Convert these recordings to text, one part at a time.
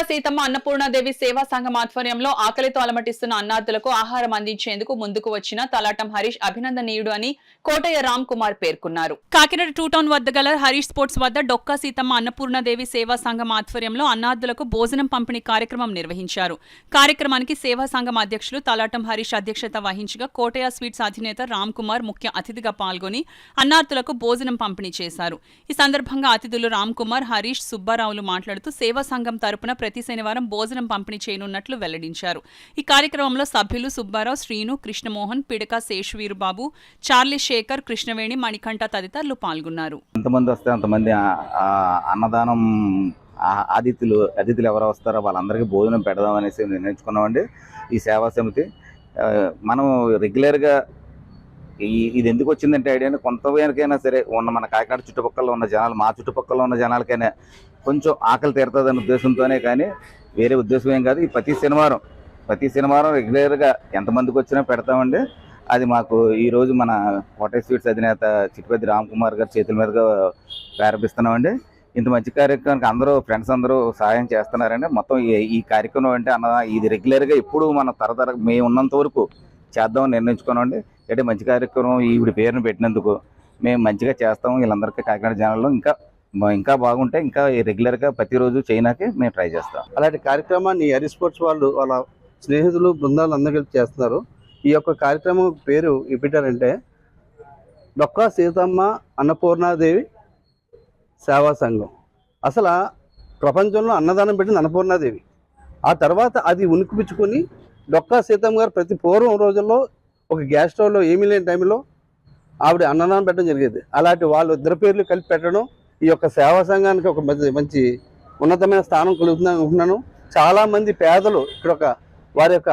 డొక్కా సీతమ్మ అన్నపూర్ణాదేవి సేవా సంఘం ఆధ్వర్యంలో ఆకలితో అలమటిస్తున్న అన్నార్థులకు ఆహారం అందించేందుకు ముందుకు వచ్చిన తలాటం హరీష్ అభినందనీయుడు అని కోటయ్య రామ్ కుమార్ పేర్కొన్నారు. కాకినాడ టూ టౌన్ వద్ద గల హరీష్ స్పోర్ట్స్ వద్ద డొక్కా సీతమ్మ అన్నపూర్ణాదేవి సేవా సంఘం ఆధ్వర్యంలో అన్నార్థులకు భోజనం పంపిణీ కార్యక్రమం నిర్వహించారు. కార్యక్రమానికి సేవా సంఘం అధ్యక్షులు తలాటం హరీష్ అధ్యక్షత వహించగా కోటయ్య స్వీట్స్ అధినేత రామ్ కుమార్ ముఖ్య అతిథిగా పాల్గొని అన్నార్థులకు భోజనం పంపిణీ చేశారు. ఈ సందర్భంగా అతిథులు రామ్ కుమార్ హరీష్ సుబ్బారావులు మాట్లాడుతూ సేవా సంఘం తరపున ప్రతి శనివారం భోజనం పంపిణీ చేయనున్నట్లు వెల్లడించారు. ఈ కార్యక్రమంలో సభ్యులు సుబ్బారావు శ్రీను కృష్ణమోహన్ పిడక శేషవీరుబాబు చార్లీ శేఖర్ కృష్ణవేణి మణికంఠ తదితరులు పాల్గొన్నారు. ఎంతమంది వస్తే అంతమంది అన్నదానం అతిథులు అతిథులు ఎవరు వస్తారో వాళ్ళందరికీ భోజనం పెడదాం అనేసి నిర్ణయించుకున్నామండి. ఈ సేవా సమితి మనం రెగ్యులర్గా ఇది ఎందుకు వచ్చిందంటే ఐడియా కొంతవరకైనా సరే ఉన్న మన కాకినాడ చుట్టుపక్కల ఉన్న జనాలు మా చుట్టుపక్కల ఉన్న జనాలకైనా కొంచెం ఆకలి తీరుతుందనే ఉద్దేశంతోనే కానీ వేరే ఉద్దేశం ఏం కాదు. ఈ ప్రతి శనివారం ప్రతి శనివారం రెగ్యులర్గా ఎంతమందికి వచ్చినా పెడతామండి. అది మాకు ఈరోజు మన హోటల్ స్వీట్స్ అధినేత చిట్టుపతి రామ్ కుమార్ గారి చేతుల మీదుగా ప్రారంభిస్తున్నామండి. ఇంత మంచి కార్యక్రమానికి అందరూ ఫ్రెండ్స్ అందరూ సహాయం చేస్తున్నారండి. మొత్తం ఈ- ఈ కార్యక్రమం అంటే అన్న ఇది రెగ్యులర్గా ఎప్పుడు మన తరతర మేము ఉన్నంత వరకు చేద్దామని నిర్ణయించుకున్నామండి అంటే మంచి కార్యక్రమం ఈవిడ పేరును పెట్టినందుకు మేము మంచిగా చేస్తాం. వీళ్ళందరికీ కాకినాడ జనాల్లో ఇంకా ఇంకా బాగుంటే ఇంకా రెగ్యులర్గా ప్రతిరోజు చైనాకే మేము ట్రై చేస్తాం. అలాంటి కార్యక్రమాన్ని హరి స్పోర్ట్స్ వాళ్ళు వాళ్ళ స్నేహితులు బృందాలు అందరూ కలిపి చేస్తున్నారు. ఈ యొక్క కార్యక్రమం పేరు ఏం పెట్టారంటే డొక్కా సీతమ్మ అన్నపూర్ణాదేవి సేవా సంఘం. అసలు ప్రపంచంలో అన్నదానం పెట్టింది అన్నపూర్ణాదేవి. ఆ తర్వాత అది ఉనికిపించుకొని డొక్కా సీతమ్మ గారు ప్రతి పూర్వం రోజుల్లో ఒక గ్యాస్ స్టవ్లో ఏమీ లేని టైంలో ఆవిడ అన్నదానం పెట్టడం జరిగేది. అలాంటి వాళ్ళు ఇద్దరు పేర్లు కలిపి పెట్టడం ఈ యొక్క సేవా సంఘానికి ఒక మంచి మంచి ఉన్నతమైన స్థానం కలుగుతుందని అనుకుంటున్నాను. చాలామంది పేదలు ఇక్కడ ఒక వారి యొక్క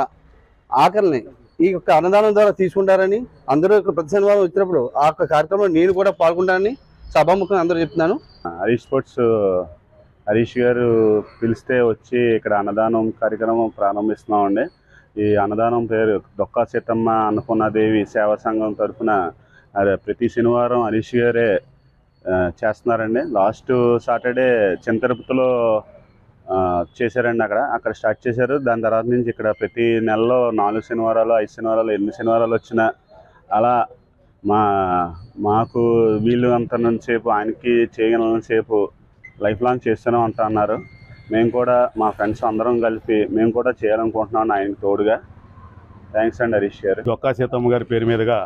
ఆకలిని ఈ యొక్క అన్నదానం ద్వారా తీసుకుంటారని అందరూ ఇక్కడ ప్రతి శనివారం వచ్చినప్పుడు ఆ యొక్క కార్యక్రమంలో నేను కూడా పాల్గొంటానని సభాముఖం అందరూ చెప్తున్నాను. హరీష్ స్పోర్ట్స్ హరీష్ గారు పిలిస్తే వచ్చి ఇక్కడ అన్నదానం కార్యక్రమం ప్రారంభిస్తున్నామండి. ఈ అన్నదానం పేరు దొక్కా సీతమ్మ అన్నపూర్ణాదేవి సేవా సంఘం తరఫున ప్రతి శనివారం హరీష్ గారే చేస్తున్నారండి. లాస్ట్ సాటర్డే చింతరుపతిలో ఆ, చేశారండి అక్కడ. అక్కడ స్టార్ట్ చేశారు. దాని తర్వాత నుంచి ఇక్కడ ప్రతి నెలలో నాలుగు శనివారాలు ఐదు శనివారాలు ఎనిమిది శనివారాలు వచ్చిన అలా మా మాకు వీళ్ళు అంత సేపు ఆయనకి చేయగలసేపు లైఫ్ లాంగ్ చేస్తూనే ఉంటా అన్నారు. మేము కూడా మా ఫ్రెండ్స్ అందరం కలిపి మేము కూడా చేయాలనుకుంటున్నాం ఆయన తోడుగా. థ్యాంక్స్ అండి హరీష్ గారు. డొక్కా సీతమ్మ గారి పేరు మీదుగా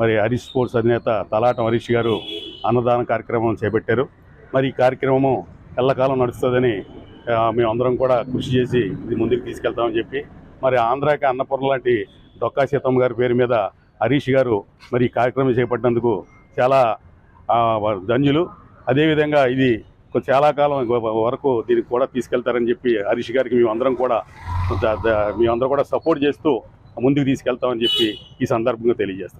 మరి హరీష్ స్పోర్ట్స్ అధినేత తలాటం హరీష్ గారు అన్నదాన కార్యక్రమం చేపట్టారు. మరి ఈ కార్యక్రమము ఎల్లకాలం నడుస్తుందని మేమందరం కూడా కృషి చేసి ఇది ముందుకు తీసుకెళ్తామని చెప్పి మరి ఆంధ్రాకి అన్నపూర్ణ లాంటి డొక్కా సీతమ్మ గారి పేరు మీద హరీష్ గారు మరి ఈ కార్యక్రమం చేపట్టినందుకు చాలా ధన్యులు. అదేవిధంగా ఇది చాలా కాలం వరకు దీనికి కూడా తీసుకెళ్తారని చెప్పి హరీష్ గారికి మేమందరం కూడా మేమందరం కూడా సపోర్ట్ చేస్తూ ముందుకు తీసుకెళ్తామని చెప్పి ఈ సందర్భంగా తెలియజేస్తాం.